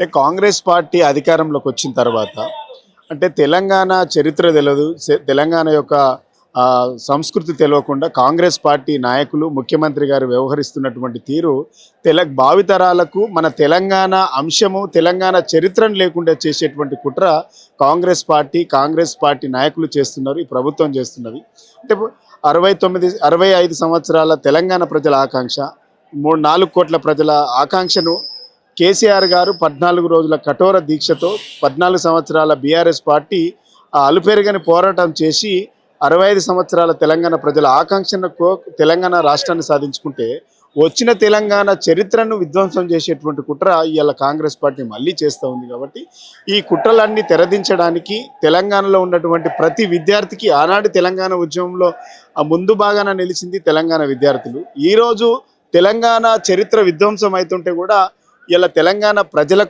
అంటే కాంగ్రెస్ పార్టీ అధికారంలోకి వచ్చిన తర్వాత అంటే తెలంగాణ చరిత్ర తెలియదు తెలంగాణ యొక్క సంస్కృతి తెలియకుండా కాంగ్రెస్ పార్టీ నాయకులు ముఖ్యమంత్రి గారు వ్యవహరిస్తున్నటువంటి తీరు తెల భావితరాలకు మన తెలంగాణ అంశము తెలంగాణ చరిత్రను లేకుండా చేసేటువంటి కుట్ర కాంగ్రెస్ పార్టీ కాంగ్రెస్ పార్టీ నాయకులు చేస్తున్నారు ఈ ప్రభుత్వం చేస్తున్నది. అంటే అరవై తొమ్మిది అరవై ఐదు సంవత్సరాల తెలంగాణ ప్రజల ఆకాంక్ష మూడు నాలుగు కోట్ల ప్రజల ఆకాంక్షను కేసీఆర్ గారు పద్నాలుగు రోజుల కఠోర దీక్షతో పద్నాలుగు సంవత్సరాల బీఆర్ఎస్ పార్టీ ఆ అలుపెరగని పోరాటం చేసి అరవై ఐదు సంవత్సరాల తెలంగాణ ప్రజల ఆకాంక్షను కో తెలంగాణ రాష్ట్రాన్ని సాధించుకుంటే వచ్చిన తెలంగాణ చరిత్రను విధ్వంసం చేసేటువంటి కుట్ర ఇవాళ కాంగ్రెస్ పార్టీ మళ్ళీ చేస్తూ ఉంది కాబట్టి ఈ కుట్రలన్నీ తెరదించడానికి తెలంగాణలో ఉన్నటువంటి ప్రతి విద్యార్థికి ఆనాటి తెలంగాణ ఉద్యమంలో ఆ ముందు బాగాన నిలిచింది తెలంగాణ విద్యార్థులు. ఈరోజు తెలంగాణ చరిత్ర విధ్వంసం అవుతుంటే కూడా ఇలా తెలంగాణ ప్రజలకు